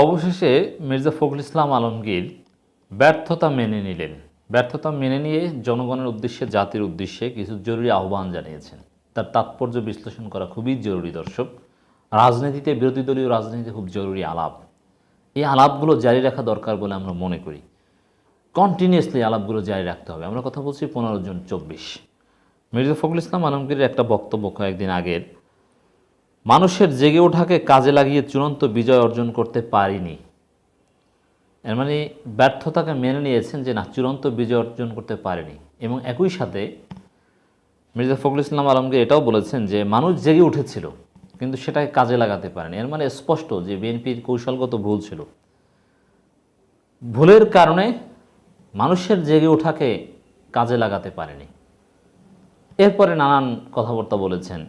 অবশেষে মির্জা ফখরুল ইসলাম আলমগীর ব্যর্থতা মেনে নিলেন। ব্যর্থতা মেনে নিয়ে জনগণের উদ্দেশ্যে, জাতির উদ্দেশ্যে কিছু জরুরি আহ্বান জানিয়েছেন। তার তাৎপর্য বিশ্লেষণ করা খুবই জরুরি দর্শক। রাজনীতিতে বিরোধী দলীয় রাজনীতিতে খুব জরুরি আলাপ। এই আলাপগুলো জারি রাখা দরকার বলে আমরা মনে করি। কন্টিনিউয়াসলি আলাপগুলো জারি রাখতে হবে। আমরা কথা বলছি পনেরো জন চব্বিশ। মির্জা ফখরুল ইসলাম আলমগীরের একটা বক্তব্য কয়েকদিন আগের মানুষের জেগে ওঠাকে কাজে লাগিয়ে চূড়ান্ত বিজয় অর্জন করতে পারিনি। এর মানে ব্যর্থতাকে মেনে নিয়েছেন যে না, চূড়ান্ত বিজয় অর্জন করতে পারেনি। এবং একই সাথে মির্জা ফখরুল ইসলাম আলমগীর এটাও বলেছেন যে, মানুষ জেগে উঠেছিল, কিন্তু সেটাকে কাজে লাগাতে পারেনি। এর মানে স্পষ্ট যে, বিএনপির কৌশলগত ভুল ছিল। ভুলের কারণে মানুষের জেগে ওঠাকে কাজে লাগাতে পারেনি। এরপরে নানান কথাবার্তা বলেছেন।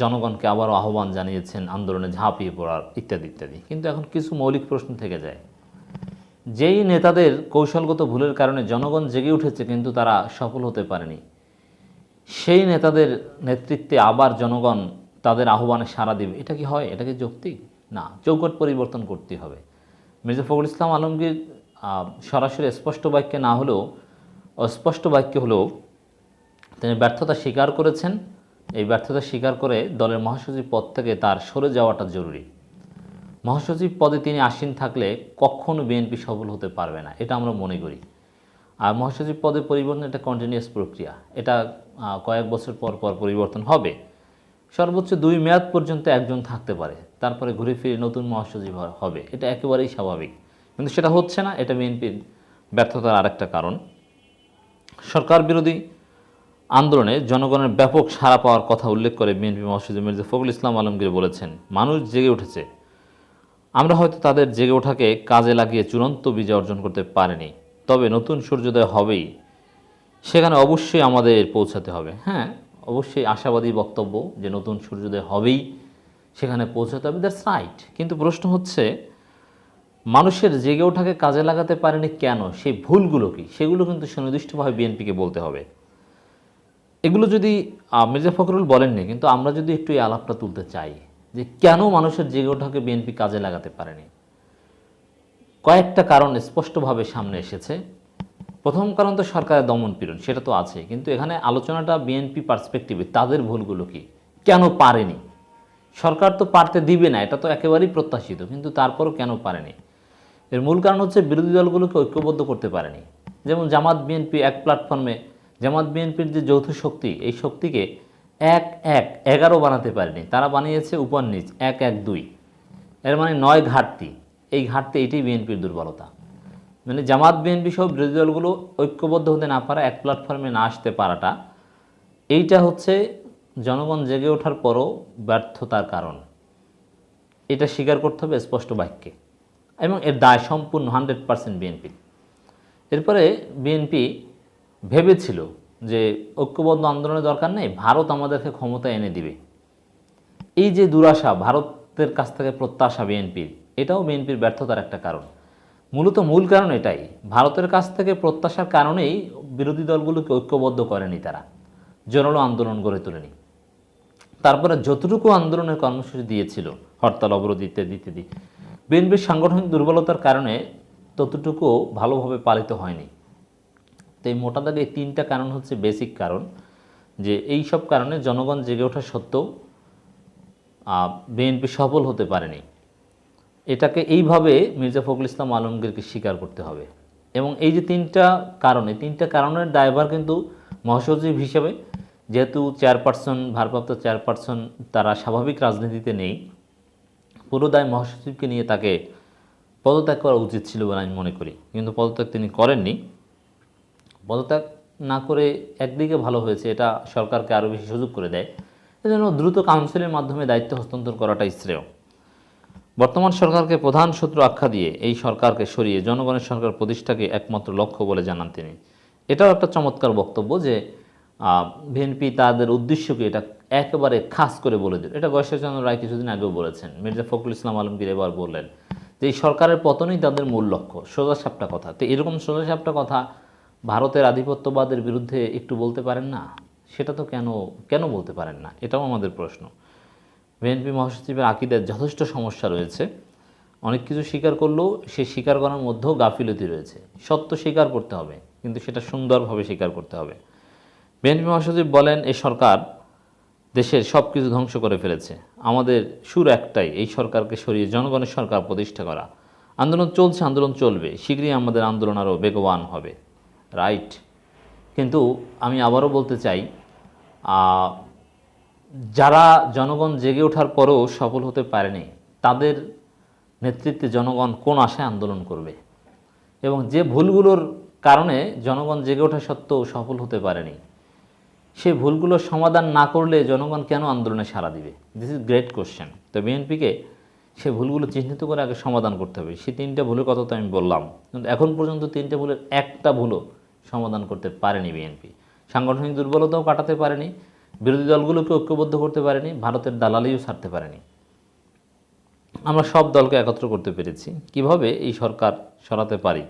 জনগণকে আবারও আহ্বান জানিয়েছেন, আন্দোলনে ঝাঁপিয়ে পড়ার ইত্যাদি ইত্যাদি। কিন্তু এখন কিছু মৌলিক প্রশ্ন থেকে যায়। যেই নেতাদের কৌশলগত ভুলের কারণে জনগণ জেগে উঠেছে, কিন্তু তারা সফল হতে পারেনি, সেই নেতাদের নেতৃত্বে আবার জনগণ তাদের আহ্বানে সাড়া দিবে। এটা কি হয়? এটা কি যৌক্তিক? না, চৌকট পরিবর্তন করতে হবে। মির্জা ফখরুল ইসলাম আলমগীর সরাসরি স্পষ্ট বাক্যে না হলেও, অস্পষ্ট বাক্য হলেও তিনি ব্যর্থতা স্বীকার করেছেন। এই ব্যর্থতা স্বীকার করে দলের মহাসচিব পদ থেকে তার সরে যাওয়াটা জরুরি। মহাসচিব পদে তিনি আসীন থাকলে কখনো বিএনপি সফল হতে পারবে না, এটা আমরা মনে করি। আর মহাসচিব পদে পরিবর্তন এটা কন্টিনিউয়াস প্রক্রিয়া, এটা কয়েক বছর পর পর পরিবর্তন হবে। সর্বোচ্চ দুই মেয়াদ পর্যন্ত একজন থাকতে পারে, তারপরে ঘুরে ফিরে নতুন মহাসচিব হবে, এটা একেবারেই স্বাভাবিক। কিন্তু সেটা হচ্ছে না, এটা বিএনপির ব্যর্থতার আরেকটা কারণ। সরকার বিরোধী আন্দোলনে জনগণের ব্যাপক সাড়া পাওয়ার কথা উল্লেখ করে বিএনপি মহাসচিব মির্জা ফখরুল ইসলাম আলমগীর বলেছেন, মানুষ জেগে উঠেছে। আমরা হয়তো তাদের জেগে ওঠাকে কাজে লাগিয়ে চূড়ান্ত বিজয় অর্জন করতে পারিনি, তবে নতুন সূর্যোদয় হবেই। সেখানে অবশ্যই আমাদের পৌঁছাতে হবে। হ্যাঁ অবশ্যই আশাবাদী বক্তব্য যে নতুন সূর্যোদয় হবেই, সেখানে পৌঁছাতে হবে দ্যাটস রাইট কিন্তু প্রশ্ন হচ্ছে, মানুষের জেগে ওঠাকে কাজে লাগাতে পারেনি কেন? সেই ভুলগুলো কি? সেগুলো কিন্তু সুনির্দিষ্টভাবে বিএনপিকে বলতে হবে। এগুলো যদি মির্জা ফখরুল বলেননি, কিন্তু আমরা যদি একটু এই আলাপটা তুলতে চাই, যে কেন মানুষের জেগে ওঠাকে বিএনপি কাজে লাগাতে পারেনি? কয়েকটা কারণ স্পষ্টভাবে সামনে এসেছে। প্রথম কারণ তো সরকারের দমন পীড়ন, সেটা তো আছে কিন্তু এখানে আলোচনাটা বিএনপি পার্সপেক্টিভে, তাদের ভুলগুলো কি? কেন পারেনি? সরকার তো পারতে দিবে না, এটা তো একেবারেই প্রত্যাশিত, কিন্তু তারপরও কেন পারেনি? এর মূল কারণ হচ্ছে বিরোধী দলগুলোকে ঐক্যবদ্ধ করতে পারেনি। যেমন জামাত বিএনপি এক প্ল্যাটফর্মে জামাত বিএনপির যে যৌথ শক্তি, এই শক্তিকে এক এক এগারো বানাতে পারেনি। তারা বানিয়েছে উপর নিচ, এক এক দুই। এর মানে নয় ঘাটতি। এই ঘাটতি, এটাই বিএনপির দুর্বলতা। মানে জামাত বিএনপি সহ বিরোধী দলগুলো ঐক্যবদ্ধ হতে না পারা, এক প্ল্যাটফর্মে না আসতে পারাটা, এইটা হচ্ছে জনগণ জেগে ওঠার পরও ব্যর্থতার কারণ। এটা স্বীকার করতে হবে স্পষ্ট বাক্যে। এবং এর দায় সম্পূর্ণ হান্ড্রেড পার্সেন্ট বিএনপি এরপরে বিএনপি ভেবেছিল যে ঐক্যবদ্ধ আন্দোলনের দরকার নেই, ভারত আমাদেরকে ক্ষমতা এনে দিবে। এই যে দুরাশা ভারতের কাছ থেকে প্রত্যাশা বিএনপির, এটাও বিএনপির ব্যর্থতার একটা কারণ। মূলত মূল কারণ এটাই, ভারতের কাছ থেকে প্রত্যাশার কারণেই বিরোধী দলগুলোকে ঐক্যবদ্ধ করেনি তারা, জোরালো আন্দোলন গড়ে তোলেনি। তারপরে যতটুকু আন্দোলনের কর্মসূচি দিয়েছিল, হরতাল, অবরোধ ইত্যাদি ইত্যাদি, বিএনপির সাংগঠনিক দুর্বলতার কারণে ততটুকু ভালোভাবে পালিত হয়নি। তো এই মোটা দাগে এই তিনটা কারণ হচ্ছে বেসিক কারণ, যে এই সব কারণে জনগণ জেগে ওঠা সত্ত্বেও বিএনপি সফল হতে পারেনি। এটাকে এইভাবে মির্জা ফখরুল ইসলাম আলমগীরকে স্বীকার করতে হবে। এবং এই যে তিনটা কারণে তিনটা কারণের ড্রাইভার কিন্তু মহাসচিব হিসেবে, যেহেতু চেয়ারপারসন ভারপ্রাপ্ত চেয়ারপারসন তারা স্বাভাবিক রাজনীতিতে নেই, পুরো দায় মহাসচিবকে নিয়ে তাকে পদত্যাগ করা উচিত ছিল বলে আমি মনে করি। কিন্তু পদত্যাগ তিনি করেননি। পদত্যাগ না করে একদিকে ভালো হয়েছে, এটা সরকারকে আরও বেশি সুযোগ করে দেয়। এজন্য দ্রুত কাউন্সিলের মাধ্যমে দায়িত্ব হস্তান্তর করাটাই শ্রেয়। বর্তমান সরকারকে প্রধান শত্রু আখ্যা দিয়ে এই সরকারকে সরিয়ে জনগণের সরকার প্রতিষ্ঠাকে একমাত্র লক্ষ্য বলে জানান তিনি। এটাও একটা চমৎকার বক্তব্য যে বিএনপি তাদের উদ্দেশ্যকে এটা একেবারে খাস করে বলে দিল। এটা গয়েশ্বরচন্দ্র রায় কিছুদিন আগেও বলেছেন, মির্জা ফখরুল ইসলাম আলমগীর এবার বললেন যে, এই সরকারের পতনই তাদের মূল লক্ষ্য সোজা সাপটা কথা। তো এরকম সোজা সাপটা কথা ভারতের আধিপত্যবাদের বিরুদ্ধে একটু বলতে পারেন না? সেটা তো কেন কেন বলতে পারেন না? এটাও আমাদের প্রশ্ন। বিএনপি মহাসচিবের আকিদের যথেষ্ট সমস্যা রয়েছে। অনেক কিছু স্বীকার করলেও সে স্বীকার করার মধ্যেও গাফিলতি রয়েছে। সত্য স্বীকার করতে হবে, কিন্তু সেটা সুন্দরভাবে স্বীকার করতে হবে। বিএনপি মহাসচিব বলেন এই সরকার দেশের সব কিছু ধ্বংস করে ফেলেছে। আমাদের সুর একটাই, এই সরকারকে সরিয়ে জনগণের সরকার প্রতিষ্ঠা করা। আন্দোলন চলছে, আন্দোলন চলবে। শীঘ্রই আমাদের আন্দোলন আরও বেগবান হবে। রাইট। কিন্তু আমি আবারও বলতে চাই যারা জনগণ জেগে ওঠার পরেও সফল হতে পারেনি, তাদের নেতৃত্বে জনগণ কোন আশায় আন্দোলন করবে? এবং যে ভুলগুলোর কারণে জনগণ জেগে ওঠা সত্ত্বেও সফল হতে পারেনি সেই ভুলগুলোর সমাধান না করলে জনগণ কেন আন্দোলনে সাড়া দিবে? দিস ইজ গ্রেট কোশ্চেন তো বিএনপিকে সে ভুলগুলো চিহ্নিত করে আগে সমাধান করতে হবে। সেই তিনটা ভুলের কথা তো আমি বললাম। কিন্তু এখন পর্যন্ত তিনটা ভুলের একটা ভুলও সমাধান করতে পারেনি বিএনপি সাংগঠনিক দুর্বলতাও কাটাতে পারেনি, বিরোধী দলগুলোকে ঐক্যবদ্ধ করতে পারেনি, ভারতের দালালিও ছাড়তে পারেনি। আমরা সব দলকে একত্র করতে পেরেছি। কীভাবে এই সরকার সরাতে পারি?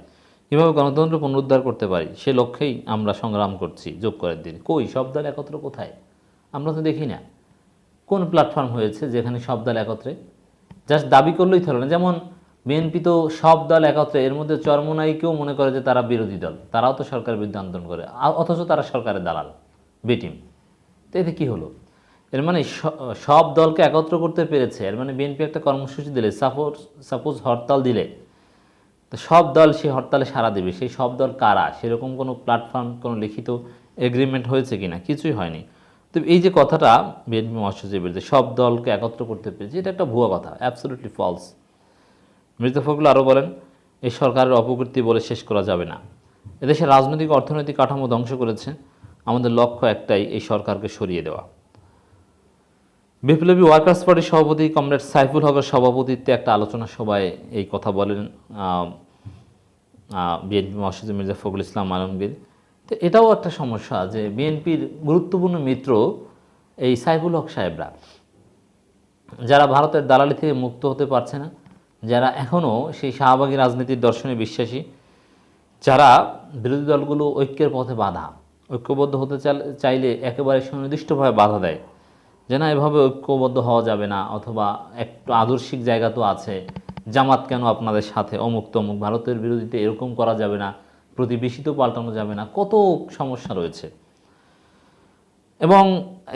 কীভাবে গণতন্ত্র পুনরুদ্ধার করতে পারি? সে লক্ষ্যেই আমরা সংগ্রাম করছি যোগ করার দিন। কই, সব দল একত্র কোথায়? আমরা তো দেখি না। কোন প্ল্যাটফর্ম হয়েছে যেখানে সব দল একত্রে? জাস্ট দাবি করলেই থলো না। যেমন বিএনপি তো সব দল একত্রে, এর মধ্যে চরমনাইকেও মনে করে যে তারা বিরোধী দল। তারাও তো সরকারের বিরুদ্ধে আন্দোলন করে। অথচ তারা সরকারের দালাল বেটিম তো এতে কী হলো? এর মানে সব দলকে একত্র করতে পেরেছে, এর মানে বিএনপি একটা কর্মসূচি দিলে সাপোজ সাপোজ হরতাল দিলে, তো সব দল সেই হরতালে সাড়া দেবে। সেই সব দল কারা? সেরকম কোনো প্ল্যাটফর্ম কোনো লিখিত এগ্রিমেন্ট হয়েছে কিনা? কিছুই হয়নি। তো এই যে কথাটা বিএনপি মহাসচিবের যে সব দলকে একত্র করতে পেরেছে, এটা একটা ভুয়া কথা অ্যাবসোলুটলি ফলস মৃত ফখরুল আরও বলেন এই সরকারের অপকীর্তি বলে শেষ করা যাবে না। এদেশের রাজনৈতিক অর্থনৈতিক কাঠামো ধ্বংস করেছে। আমাদের লক্ষ্য একটাই, এই সরকারকে সরিয়ে দেওয়া। বিপ্লবী ওয়ার্কার্স পার্টির সভাপতি কমরেড সাইফুল হকের সভাপতিত্বে একটা আলোচনা সভায় এই কথা বলেন বিএনপি মহাসচিব মির্জা ফখরুল ইসলাম আলমগীর। তো এটাও একটা সমস্যা যে বিএনপির গুরুত্বপূর্ণ মিত্র এই সাইফুল হক সাহেবরা, যারা ভারতের দালালি থেকে মুক্ত হতে পারছে না। যারা এখনও সেই শাহবাগী রাজনীতির দর্শনে বিশ্বাসী, যারা বিরোধী দলগুলো ঐক্যের পথে বাধা, ঐক্যবদ্ধ হতে চাইলে একেবারে সুনির্দিষ্টভাবে বাধা দেয়। যে না এভাবে ঐক্যবদ্ধ হওয়া যাবে না, অথবা একটু আদর্শিক জায়গা তো আছে, জামাত কেন আপনাদের সাথে অমুক তমুক, ভারতের বিরোধীতে এরকম করা যাবে না, প্রতিবেশী তো পাল্টানো যাবে না, কত সমস্যা রয়েছে। এবং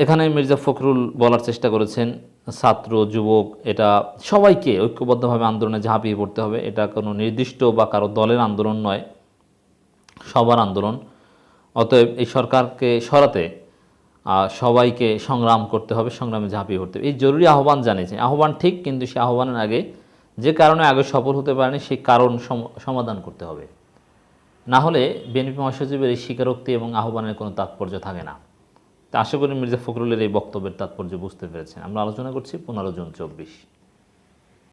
এখানে মির্জা ফখরুল বলার চেষ্টা করেছেন ছাত্র, যুবক, এটা সবাইকে ঐক্যবদ্ধভাবে আন্দোলনে ঝাঁপিয়ে পড়তে হবে। এটা কোনো নির্দিষ্ট বা কারও দলের আন্দোলন নয়, সবার আন্দোলন। অতএব এই সরকারকে সরাতে সবাইকে সংগ্রাম করতে হবে, সংগ্রামে ঝাঁপিয়ে পড়তে হবে। এই জরুরি আহ্বান জানিয়েছে। আহ্বান ঠিক, কিন্তু সে আহ্বানের আগে যে কারণে আগে সফল হতে পারেনি সেই কারণ সম- সমাধান করতে হবে। না হলে বিএনপি মহাসচিবের এই স্বীকারোক্তি এবং আহ্বানের কোনো তাৎপর্য থাকে না। তা আশা করি মির্জা ফখরুলের এই বক্তব্যের তাৎপর্য বুঝতে পেরেছেন। আমরা আলোচনা করছি পনেরো জুন চব্বিশ।